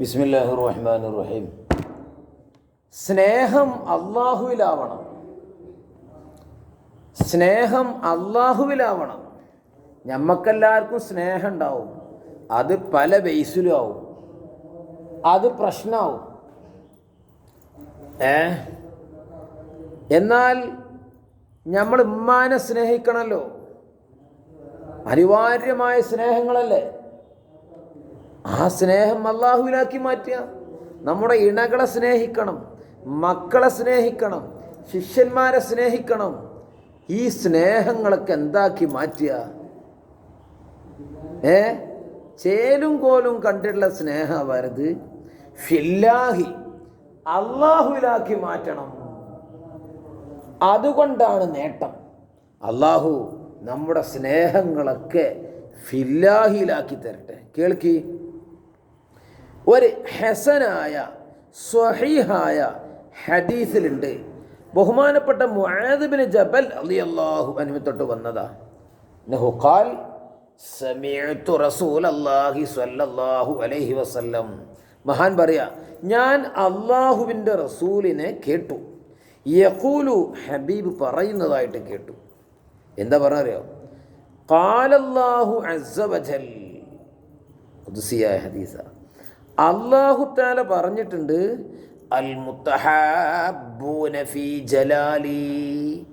ബിസ്മില്ലാഹി റഹ്മാൻ റഹീം സ്നേഹം അള്ളാഹുവിലാവണം സ്നേഹം അള്ളാഹുവിലാവണം ഞമ്മക്കെല്ലാവർക്കും സ്നേഹം ഉണ്ടാവും അത് പല ബേസിലും ആവും. അത് പ്രശ്നമാവും ഏ? എന്നാൽ നമ്മൾ ഉമ്മാനെ സ്നേഹിക്കണമല്ലോ അനിവാര്യമായ സ്നേഹങ്ങളല്ലേ? ആ സ്നേഹം അള്ളാഹുവിനാക്കി മാറ്റുക. നമ്മുടെ ഇണകളെ സ്നേഹിക്കണം മക്കളെ സ്നേഹിക്കണം ശിഷ്യന്മാരെ സ്നേഹിക്കണം. ഈ സ്നേഹങ്ങളൊക്കെ എന്താക്കി മാറ്റുക? ഏ? ചേലും കോലും കണ്ടിട്ടുള്ള സ്നേഹം വരുത് ഫില്ലാഹി അള്ളാഹുവിലാക്കി മാറ്റണം. അതുകൊണ്ടാണ് നേട്ടം. അള്ളാഹു നമ്മുടെ സ്നേഹങ്ങളൊക്കെ ഫില്ലാഹിയിലാക്കി തരട്ടെ. കേൾക്കി? ഒരു ഹസനായ സ്വഹീഹായ ഹദീസിലുണ്ട്. ബഹുമാനപ്പെട്ട മുആദിബിന് ജബൽ അലി അള്ളാഹു അനുമത്തൊട്ട് വന്നതാ. സ്വല്ലല്ലാഹു അലൈഹി വസല്ലം. മഹാൻ പറയാ ഞാൻ അള്ളാഹുവിന്റെ റസൂലിനെ കേട്ടു. യഖൂലു ഹബീബ് പറയുന്നതായിട്ട് കേട്ടു. എന്താ പറഞ്ഞറിയോ? കാലല്ലാഹു അസബജൽ ഹദീസ. അള്ളാഹു താല പറഞ്ഞിട്ടുണ്ട് അൽ മുത്തഹാബൂന ജലാലി.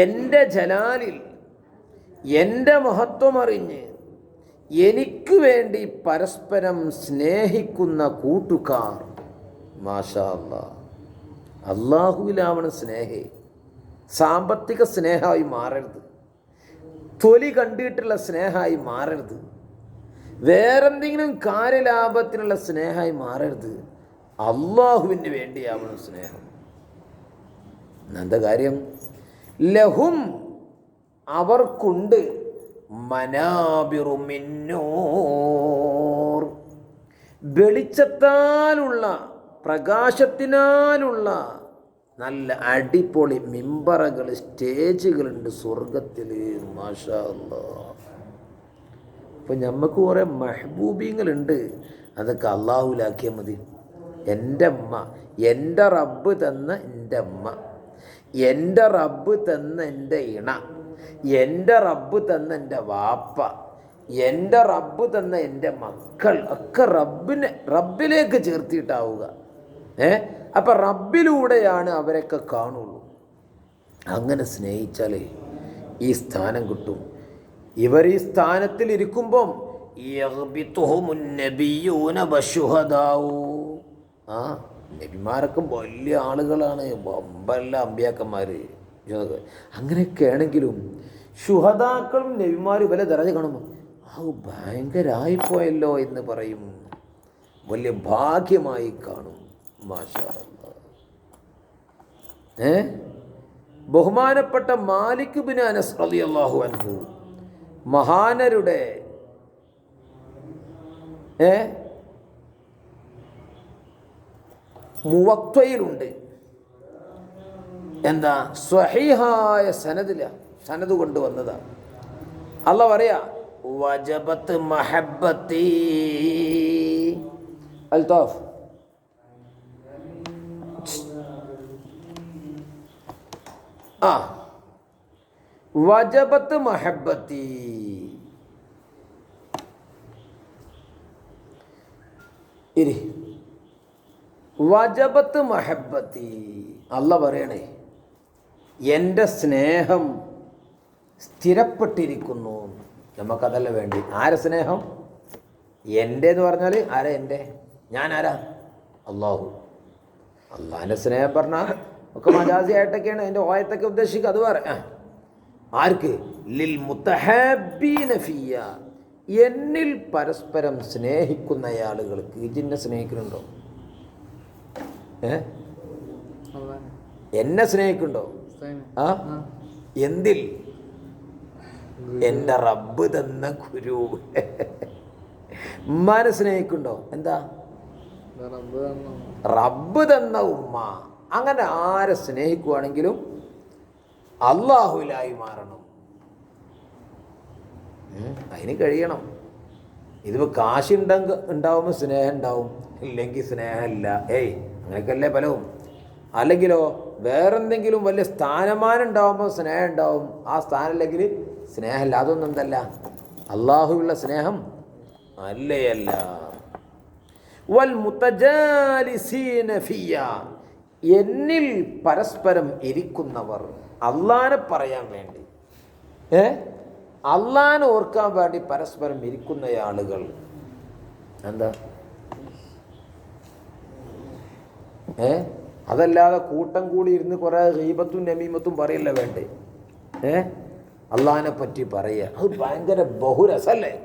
എന്റെ ജലാലിൽ എന്റെ മഹത്വമറിഞ്ഞ് എനിക്ക് വേണ്ടി പരസ്പരം സ്നേഹിക്കുന്ന കൂട്ടുകാർ മാഷാ അല്ലാ അള്ളാഹുവിലാവണം സ്നേഹേ. സാമ്പത്തിക സ്നേഹമായി മാറരുത്. തൊലി കണ്ടിട്ടുള്ള സ്നേഹമായി മാറരുത്. വേറെന്തെങ്കിലും കാര്യലാഭത്തിനുള്ള സ്നേഹമായി മാറരുത്. അള്ളാഹുവിന് വേണ്ടിയാവണം സ്നേഹം. എന്താ കാര്യം? ലഹും അവർക്കുണ്ട്. വെളിച്ചത്താലുള്ള പ്രകാശത്തിനാലുള്ള നല്ല അടിപൊളി മിമ്പറകൾ സ്റ്റേജുകളുണ്ട് സ്വർഗത്തിൽ മാഷാ അല്ലാ അപ്പം നമുക്ക് കുറേ മെഹബൂബിങ്ങളുണ്ട്. അതൊക്കെ അള്ളാഹുലാക്കിയാൽ മതി. എന്റെ അമ്മ എന്റെ റബ്ബ് തന്ന എന്റെ അമ്മ എന്റെ റബ്ബ് തന്ന എന്റെ ഇണ എന്റെ റബ്ബ് തന്ന എന്റെ വാപ്പ എന്റെ റബ്ബ് തന്ന എന്റെ മക്കൾ ഒക്കെ റബ്ബിനെ റബ്ബിലേക്ക് ചേർത്തിയിട്ടാവുക ഏ? അപ്പം റബ്ബിലൂടെയാണ് അവരൊക്കെ കാണുള്ളൂ. അങ്ങനെ സ്നേഹിച്ചാലേ ഈ സ്ഥാനം കിട്ടും. ഇവർ ഈ സ്ഥാനത്തിൽ ഇരിക്കുമ്പം. ആ നബിമാരൊക്കെ വലിയ ആളുകളാണ് ബമ്പല്ല അമ്പിയാക്കന്മാർ അങ്ങനെയൊക്കെ ആണെങ്കിലും ശുഹദാക്കളും നബിമാരും വില ദറജ കാണുമ്പോൾ ആ ഭയങ്കരായിപ്പോയല്ലോ എന്ന് പറയും വലിയ ഭാഗ്യമായി കാണും മാഷാ. ഏ ബഹുമാനപ്പെട്ട മാലിക് ബിൻ അനസ് റളിയല്ലാഹു അൻഹു മഹാനരുടെ. ഏ? മുവക്വയിലുണ്ട്. എന്താ? സ്വഹീഹായ സനദില സനത് കൊണ്ടുവന്നതാണ് അല്ല പറയാ വജബത്ത് മഹബത്തി. അൽത്തോഫ് ആ. വജബത്ത് മഹബത്തി. ഇരി. വജബത്ത് മഹബത്തി. അല്ല പറയണേ എന്റെ സ്നേഹം സ്ഥിരപ്പെട്ടിരിക്കുന്നു. നമുക്കതല്ല വേണ്ടി. ആരെ സ്നേഹം? എന്റെ എന്ന് പറഞ്ഞാൽ ആരാ എന്റെ? ഞാൻ ആരാ അള്ളാഹു അള്ളാഹിന്റെ സ്നേഹം പറഞ്ഞാൽ ഒക്കെ മജാസിയായിട്ടൊക്കെയാണ് എന്റെ ഓയത്തൊക്കെ ഉദ്ദേശിക്കുക. അത് പറയാം ആർക്ക്? ലിൽ മുത്തഹാബീനഫിയ എന്നിൽ പരസ്പരം സ്നേഹിക്കുന്ന ആളുകൾക്ക്. ജിന്നെ സ്നേഹിക്കുന്നുണ്ടോ ഏ? എന്നെ സ്നേഹിക്കുന്നുണ്ടോ? ആ? എന്തിൽ? എന്റെ റബ്ബ് തന്ന ഗുരു. ഉമ്മാനെ സ്നേഹിക്കുന്നുണ്ടോ? എന്താ? റബ്ബ് തന്ന ഉമ്മ. അങ്ങനെ ആരെ സ്നേഹിക്കുവാണെങ്കിലും അള്ളാഹുലായി മാറണം. അതിന് കഴിയണം. ഇതിപ്പോൾ കാശുണ്ടെങ്കിൽ ഉണ്ടാവുമ്പോൾ സ്നേഹം ഉണ്ടാവും. ഇല്ലെങ്കിൽ സ്നേഹമില്ല. ഏയ് അങ്ങനെയൊക്കെയല്ലേ പലവും. അല്ലെങ്കിലോ വേറെന്തെങ്കിലും വലിയ സ്ഥാനമാനം ഉണ്ടാവുമ്പോൾ സ്നേഹം ഉണ്ടാവും. ആ സ്ഥാനമില്ലെങ്കിൽ സ്നേഹമില്ല. അതൊന്നും എന്തല്ല. അള്ളാഹുവിലുള്ള സ്നേഹം അല്ലേയല്ല. വൽ മുത്തജാലിസീന ഫിയ എന്നിൽ പരസ്പരം ഇരിക്കുന്നവർ അള്ളാനെ പറയാൻ വേണ്ടി. ഏ? അള്ളാനെ ഓർക്കാൻ വേണ്ടി പരസ്പരം ഇരിക്കുന്ന ആളുകൾ. എന്താ? ഏ? അതല്ലാതെ കൂട്ടം കൂടി ഇരുന്ന് കുറേ ഹീബത്തും നമീമത്തും പറയല്ല വേണ്ടേ? ഏ? അള്ളാഹിനെ പറ്റി പറയുക. അത് ഭയങ്കര ബഹുരസല്ലേ?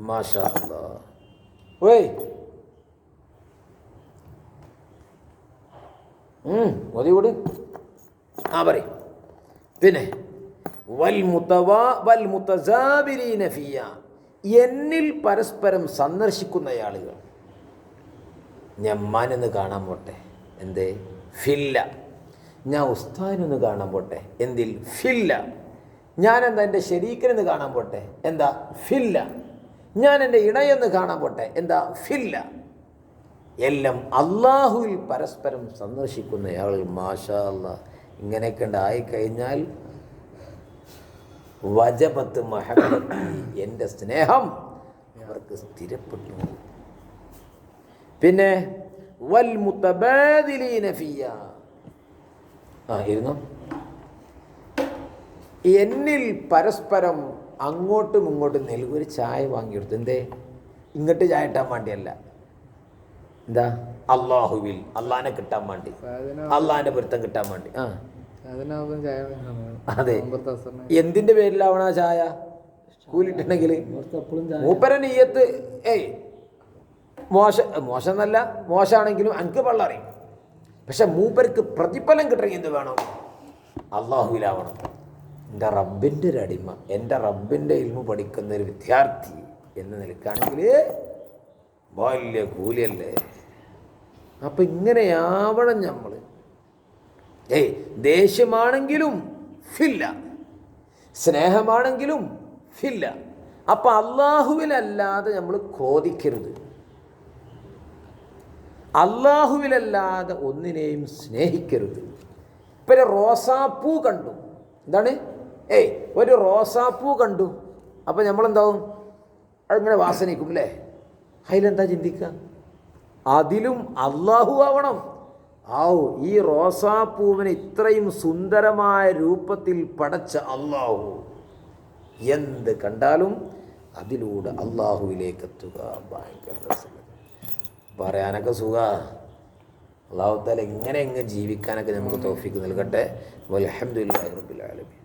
മാഷാ ഓയ്! മതി കൂടി. ആ പറയും. പിന്നെ വൽ വൽ മുത്തസാബിരീന ഫിയ. എന്നിൽ പരസ്പരം സന്ദർശിക്കുന്ന ആളുകൾ ഞാൻ ഞമ്മാനൊന്ന് കാണാൻ പോട്ടെ. എന്തേ? ഫില്ല. ഞാൻ ഉസ്താദിനൊന്ന് കാണാൻ പോട്ടെ. എന്തിൽ? ഫില്ല. ഞാനെന്താ എന്റെ ശരീക്കനെന്ന് കാണാൻ പോട്ടെ? എന്താ? ഫില്ല. ഞാൻ എന്റെ ഇണയെന്ന് കാണാൻ പോട്ടെ? എന്താ? ഫില്ല. എല്ലാം അള്ളാഹുവിൽ പരസ്പരം സന്ദർശിക്കുന്ന ആളുകൾ മാഷാ അല്ല ഇങ്ങനെയൊക്കെ ഉണ്ടായിക്കഴിഞ്ഞാൽ വജപത്ത് മഹബത്തി എന്റെ സ്നേഹം അവർക്ക് സ്ഥിരപ്പെട്ടു. പിന്നെ വൽ മുത്തബാദിലീന ഫിയ. ആ ഇരുന്നു? എന്നിൽ പരസ്പരം അങ്ങോട്ടും ഇങ്ങോട്ടും നൽകി ഒരു ചായ വാങ്ങിയെടുത്തു എന്തേ? ഇങ്ങോട്ട് ചായ ഇട്ടാൻ വേണ്ടിയല്ല. എന്താ? അള്ളാഹുവിൽ. അള്ളാഹിനെ കിട്ടാൻ വേണ്ടി. അള്ളാഹിന്റെ പൊരുത്തം കിട്ടാൻ വേണ്ടി. ആ. അതെ. എന്തിന്റെ പേരിലാവണ ആ ചായ? കൂലിട്ടുണ്ടെങ്കിൽ മൂപ്പര നെയ്യത്ത് ഏയ്. മോശ മോശം എന്നല്ല മോശമാണെങ്കിലും എനിക്ക് പള്ളറിയും. പക്ഷെ മൂപ്പർക്ക് പ്രതിഫലം കിട്ടണമെങ്കിൽ എന്ത് വേണം? അള്ളാഹുവിലാവണം. എന്റെ റബ്ബിന്റെ ഒരു അടിമ എന്റെ റബ്ബിന്റെ ഇൽമ പഠിക്കുന്ന ഒരു വിദ്യാർത്ഥി എന്ന് നിൽക്കുകയാണെങ്കിൽ വലിയ കൂലിയല്ലേ? അപ്പം ഇങ്ങനെയാവണം നമ്മൾ ഏയ് ദേഷ്യമാണെങ്കിലും ഫില്ല. സ്നേഹമാണെങ്കിലും ഫില്ല. അപ്പം അള്ളാഹുവിലല്ലാതെ നമ്മൾ ക്രോധിക്കരുത്. അള്ളാഹുവിലല്ലാതെ ഒന്നിനെയും സ്നേഹിക്കരുത്. ഒരു റോസാപ്പൂ കണ്ടു. എന്താണ്? ഏയ് ഒരു റോസാപ്പൂ കണ്ടു. അപ്പം നമ്മളെന്താവും അതിങ്ങനെ വാസനിക്കും അല്ലേ അതിലെന്താ ചിന്തിക്കുക അതിലും അള്ളാഹു ആവണം. ആവു ഈ റോസാപ്പൂവിനെ ഇത്രയും സുന്ദരമായ രൂപത്തിൽ പടച്ച അള്ളാഹു എന്ത് കണ്ടാലും അതിലൂടെ അള്ളാഹുവിലേക്ക് എത്തുക. ഭയങ്കര പറയാനൊക്കെ സുഖ. അള്ളാഹുത്താൽ എങ്ങനെ എങ്ങനെ ജീവിക്കാനൊക്കെ നമുക്ക് തോഫിക്ക് നൽകട്ടെ. റബുലാലമി